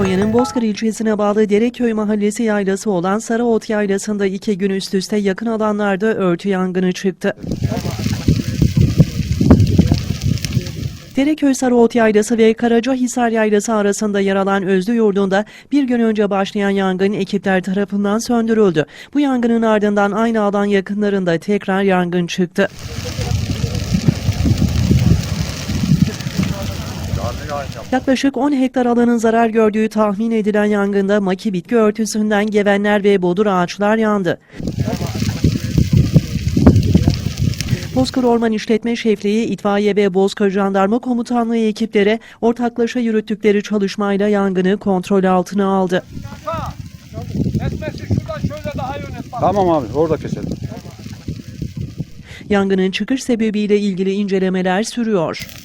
Konya'nın Bozkır ilçesine bağlı Dereköy mahallesi yaylası olan Sarıot yaylasında iki gün üst üste yakın alanlarda örtü yangını çıktı. Dereköy Sarıot Yaylası ve Karacahisar Yaylası arasında yer alan Özlü Yurdu'nda bir gün önce başlayan yangın ekipler tarafından söndürüldü. Bu yangının ardından aynı alan yakınlarında tekrar yangın çıktı. Yaklaşık 10 hektar alanın zarar gördüğü tahmin edilen yangında maki bitki örtüsünden gevenler ve bodur ağaçlar yandı. Bozkır Orman İşletme Şefliği, İtfaiye ve Bozkır Jandarma Komutanlığı ekipleri ortaklaşa yürüttükleri çalışmayla yangını kontrol altına aldı. Tamam abi orada keselim. Yangının çıkış sebebiyle ilgili incelemeler sürüyor.